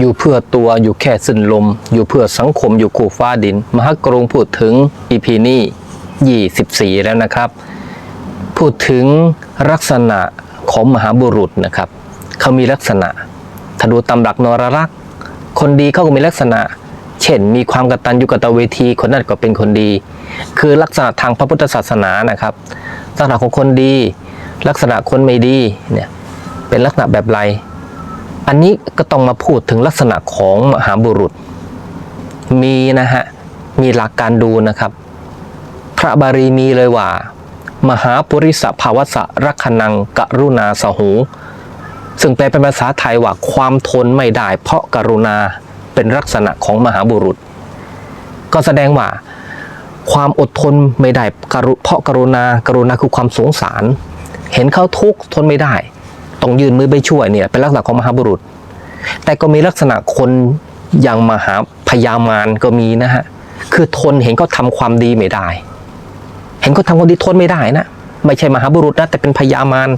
อยู่เพื่อตัวอยู่แค่สิ้นลม อยู่เพื่อสังคมอยู่คู่ฟ้าดิน มหากรุงพูดถึงอีพีนี้24 แล้วนะครับ พูดถึงลักษณะของมหาบุรุษนะครับ เขามีลักษณะ ถ้าดูตำรักนรรักษ์คนดีเขาก็มีลักษณะ เช่น มีความกตัญญูกตเวทีคนนั้นก็เป็นคนดี คือลักษณะทางพระพุทธศาสนานะครับลักษณะของคนดี ลักษณะคนไม่ดีเนี่ยเป็นลักษณะแบบไร อันนี้ก็ต้องมาพูดถึงลักษณะของมหาบุรุษ มีนะฮะ มีหลักการดูนะครับ พระบาลีมีเลยว่า มหาปุริสภาวสะรักนังกรุณาสหู ซึ่งแปลเป็นภาษาไทยว่าความทนไม่ได้ เพราะกรุณาเป็นลักษณะของมหาบุรุษ ก็แสดงว่า ความอดทนไม่ได้เพราะกรุณากรุณาคือความสงสาร เห็นเขาทุกข์ทนไม่ได้ ต้องยืนมือไปช่วยเนี่ยเป็นลักษณะของมหาบุรุษ แต่ก็มีลักษณะคนอย่างมหาพยามารก็มีนะฮะคือทนเห็นเขาทำความดีไม่ได้ เห็นเขาทำความดีทนไม่ได้นะไม่ใช่มหาบุรุษนะแต่เป็นพยามาร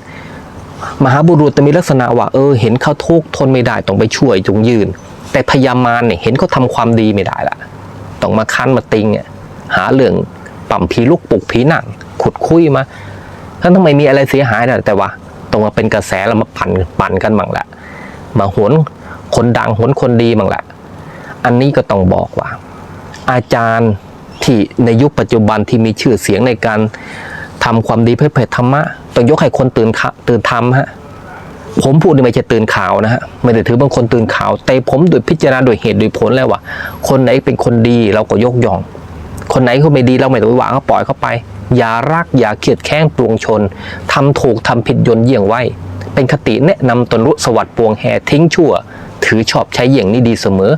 มหาบุรุษจะมีลักษณะว่าเออเห็นเขาทุกข์ทนไม่ได้ต้องไปช่วยจงยืน แต่พยามารเนี่ยเห็นเขาทำความดีไม่ได้ละต้องมาคั้นมาติงเนี่ยหาเรื่องปั่มผีลูกปลุกผีหนังขุดคุยมาทั้งทำไมมีอะไรเสียหายนะแต่ว่า ต้องมาเป็นกระแสแล้วมาปั่นปั่นกันบ้างแหละมาหวนคนดังหวนคนดีบ้างแหละอันนี้ก็ต้องบอกว่า อาจารย์ที่ในยุคปัจจุบันที่มีชื่อเสียงในการทำความดีเพื่อเผยธรรมะต้องยกให้คนตื่นขะตื่นธรรมฮะผมพูดนี่ไม่ใช่ตื่นข่าวนะฮะไม่ได้ถือบางคนตื่นข่าว แต่ผมโดยพิจารณาโดยเหตุโดยผลแล้วว่า คนไหนเป็นคนดีเราก็ยกย่อง คนไหนเขาไม่ดีเราไม่ต้องไปว่าเขาปล่อยเขาไป อย่ารักอย่าเกลียดแข้งปวงชนทำถูกทำผิดยนเยี่ยงไว้ เป็นคติแนะนำตนรู้สวัสดิ์ปวงแห่ทิ้งชั่ว ถือชอบใช้เยี่ยงนี้ดีเสมอ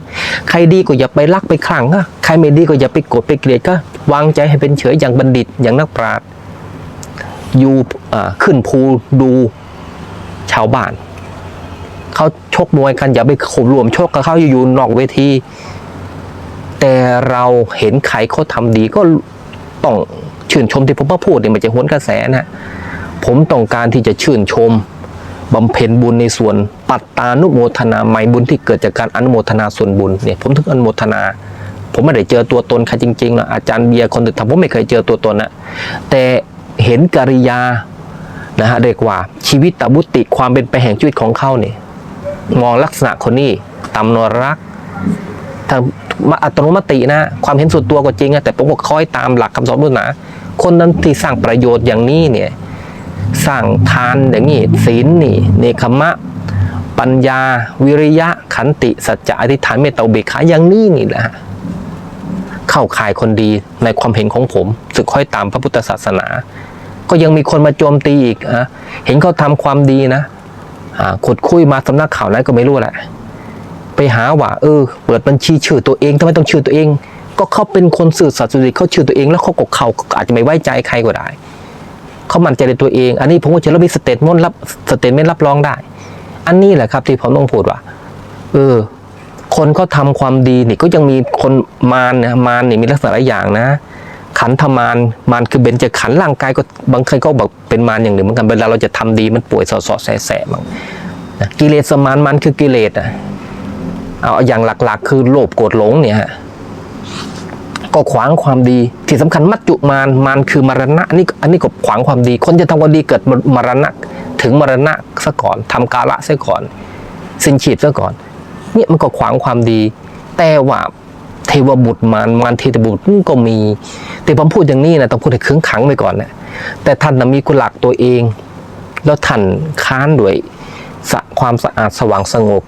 ใครดีก็อย่าไปรักไปคลั่งก็ใครไม่ดีก็อย่าไปโกรธไปเกลียดก็ วางใจให้เป็นเฉยอย่างบัณฑิตอย่างนักปราชญ์อยู่ขึ้นภูดูชาวบ้านเขาชกมวยกันอย่าไปขบรวมชกกับเขาอยู่ๆนอกเวที แต่เราเห็นใครเขาทำดีก็ต้อง ชื่นชมที่ผมมาพูดเนี่ยมันจะหวนกระแสนะผมต้องการที่จะชื่นชมบำเพ็ญบุญในส่วนปัตตานุโมทนาไม่บุญที่เกิดจากการอนุโมทนาส่วนบุญเนี่ยผมถึงอนุโมทนา ผมไม่ได้เจอตัวตนใครจริงๆนะอาจารย์เบียร์คนอื่นทำผมไม่เคยเจอตัวตนนะแต่เห็นกิริยานะฮะเรียกว่าชีวิตตบุติความเป็นไปแห่งชีวิตของเขาเนี่ยมองลักษณะคนนี้ตำนวรักทางมอัตโนมัตินะ ความเห็นส่วนตัวก็จริงอะแต่ผมก็คอยตามหลักคำสอนพุทธศาสนา คนนั้นที่สร้างประโยชน์อย่างนี้เนี่ยสร้างทานอย่างนี้ศีลนี่เนคขมะ ปัญญา วิริยะขันติสัจจะอธิษฐานเมตตาเบกขาอย่างนี้นี่แหละฮะเข้าข่ายคนดีในความเห็นของผมสึกค่อยตามพระพุทธศาสนา ก็ยังมีคนมาโจมตีอีกอะเห็นเขาทำความดีนะขุดคุยมาสำนักข่าวนั้นก็ไม่รู้แหละไปหาว่าเออ เปิดบัญชีชื่อตัวเองทำไมต้องชื่อตัวเอง ก็เขาเป็นคนสื่อสัตย์สุจริตเขาชื่อตัวเอง แล้วเขาก็เขาอาจจะไม่ไว้ใจใครก็ได้เขามั่นใจในตัวเอง อันนี้ผมก็จะรับมีสเตทมนต์รับสเตทเมนต์รับรองได้ อันนี้แหละครับที่ผมต้องพูดว่า เออ คนเขาทำความดีนี่ก็ยังมีคนมารนี่ยมารนี่มีลักษณะหลายอย่างนะ ขันธมารมารคือเบญจขันร่างกายก็บางคนก็บอกเป็นมารอย่างหนึ่งเหมือนกันเวลาเราจะทำดีมันป่วยสอดๆแสะๆบ้างกิเลสมารมันคือกิเลสอะเอาอย่างหลักๆ คือโลภโกรธหลงเนี่ยฮะ ก็ขวางความดี ที่สำคัญมัจจุมานมานคือมรณะนนี้อันนี้ก็ขวางความดี คนจะทำความดีเกิดมรณะ ถึงมรณะซะก่อนทำกาละซะก่อน สิ้นชีพซะก่อนเนี่ยมันก็ขวางความดี แต่ว่าเทวบุตรมารมารเทวบุตรก็มี แต่ผมพูดอย่างนี้นะต้องพูดให้ขึงขังไปก่อนนะแต่ท่านนะมีกุหลักตัวเอง แล้วท่านค้านด้วยสะความสะอาดสว่างสงบ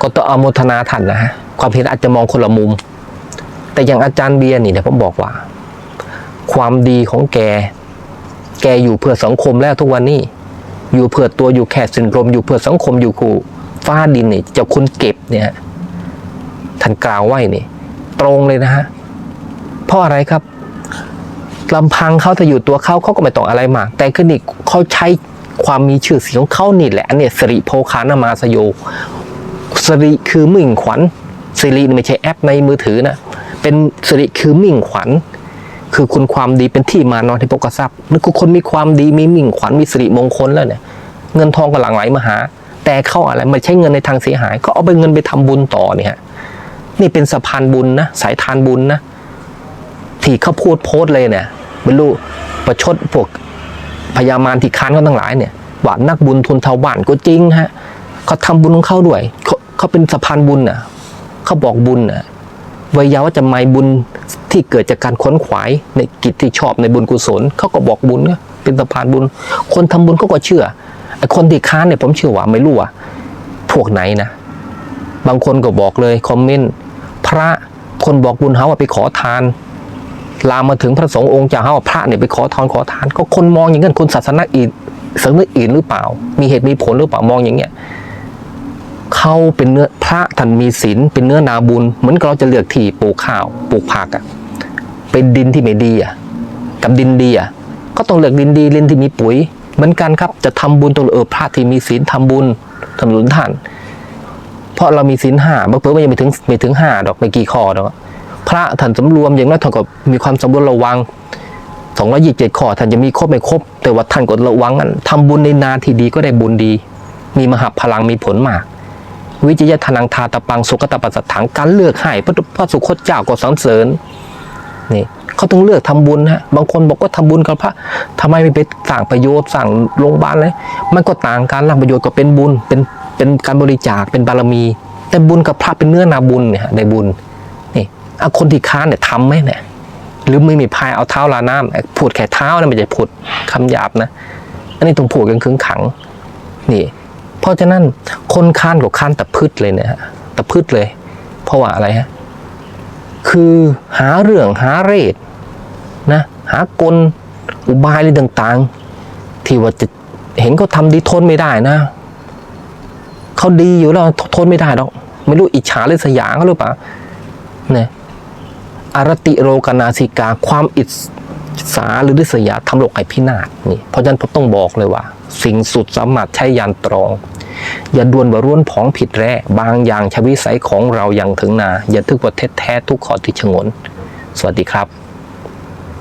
ก็ต้องอโมทนาท่านนะฮะความเห็นอาจจะมองคนละมุม แต่อย่างอาจารย์เบียร์นี่เดี๋ยวผมบอกว่า ความดีของแก แกอยู่เพื่อสังคมแล้วทุกวันนี้ อยู่เพื่อตัวอยู่แค่สินรมอยู่เพื่อสังคมอยู่คู่ฟ้าดินนี่เจ้าคุณเก็บเนี่ยท่านกล่าวไว้นี่ ตรงเลยนะฮะเพราะอะไรครับลำพังเขาถ้าอยู่ตัวเขาเขาก็ไม่ต้องอะไรมาก แต่คือนี่เขาใช้ความมีชื่อเสียงของเขานี่แหละอันเนี่ยสิริโภคานามาสโยสิริคือมิ่งขวัญสิริไม่ใช่แอปในมือถือนะเป็นสิริคือมิ่งขวัญ คือคุณความดีเป็นที่มานอนที่ปกทรัพย์นึกคนมีความดีมีมิ่งขวัญมีสิริมงคลแล้วเนี่ย เงินทองก็หลั่งไหลมาหา แต่เขาอะไรไม่ใช้เงินในทางเสียหาย ก็เอาไปเงินไปทำบุญต่อเนี่ยนี่เป็นสะพานบุญนะสายทานบุญนะที่เขาพูดโพสต์เลยเนี่ยไม่รู้ประชดพวกพญามารที่ค้านเขาทั้งหลายเนี่ยว่านักบุญทุนเทาบ้านก็จริงฮะเขาทำบุญของเขาด้วยเขาเขาเป็นสะพานบุญน่ะเขาบอกบุญน่ะ วิยาว่าจะไม่บุญที่เกิดจากการค้นขวายในกิจที่ชอบในบุญกุศลเขาก็บอกบุญเนี่ยเป็นสะพานบุญ คนทำบุญเขาก็เชื่อไอ้คนที่ค้านเนี่ยผมเชื่อว่าไม่รู้ว่าพวกไหนนะ บางคนก็บอกเลยคอมเมนต์พระคนบอกบุญเขาว่าไปขอทาน ลามมาถึงพระสงฆ์องค์เจ้าเขาว่าพระเนี่ยไปขอทานขอทาน ก็คนมองอย่างนั้นคนศาสนาอื่นศาสนาอื่นหรือเปล่า มีเหตุมีผลหรือเปล่ามองอย่างเงี้ย เขาเป็นเนื้อพระท่านมีศีลเป็นเนื้อนาบุญ เหมือนกับเราจะเลือกที่ปลูกข้าวปลูกผักอะเป็นดินที่ไม่ดีอะกับดินดีอะก็ต้องเลือกดินดีดินที่มีปุ๋ย เหมือนกันครับจะทำบุญต้องเออพระที่มีศีลทำบุญสนุนท่าน เพราะเรามีศีลห้าบางเพิ่มันยังไม่ถึงไม่ถึงห้าดอกไม่กี่ข้อดอกพระท่านสำรวมอย่างน้อยท่านก็มีความสำรวมระวังสองร้อยี่สิบเจ็ดข้อท่านจะมีครบไม่ครบ แต่ว่าท่านก็ระวังกันทำบุญในนาที่ดีก็ได้บุญดี มีมหาพลังมีผลมาก วิจยทนังทาตะปังสุขตปัสสถังการเลือกให้พระพระสุคตเจ้าก็สรรเสริญนี่เขาต้องเลือกทำบุญฮะบางคนบอกว่าทำบุญกับพระทำไมไม่ไปสร้างประโยชน์สร้างโรงพยาบาลเลยมันก็ต่างการรับประโยชน์ก็เป็นบุญเป็นเป็นการบริจาคเป็นบารมี แต่บุญกับพระเป็นเนื้อนาบุญเนี่ยฮะได้บุญนี่เอาคนที่ค้านเนี่ยทำไหมเนี่ยหรือไม่มีพายเอาเท้าลาน้ำพูดแค่เท้านะไม่ใช่พูดคำหยาบนะ อันนี้ต้องพูดกันขึงขังนี่ ราะฉะนั้นคนค้านกับค้านตะพืชเลยเนี่ยฮะตะพืชเลย เพราะว่าอะไรฮะคือหาเรื่องหาเรศนะหากลอุบายอะไรต่างๆ ที่ว่าจะเห็นเขาทำดีทนไม่ได้นะเขาดีอยู่แล้วทนไม่ได้หรอกไม่รู้อิจฉาหรือสยางเขาหรือเปล่าเนี่ยอารติโรกนาสิกาความอิจฉาหรือริษยาทำโลกให้พินาศนี่เพราะฉะนั้นผมต้องบอกเลยว่า สิ่งสุดสามารถใช้ยานตรอง อย่าดวนว่าร่วนผองผิดแร่บางอย่างชวิสัยของเราอย่างถึงนา อย่าทึกว่าเท็จแท้ทุกข้อที่ชงน สวัสดีครับ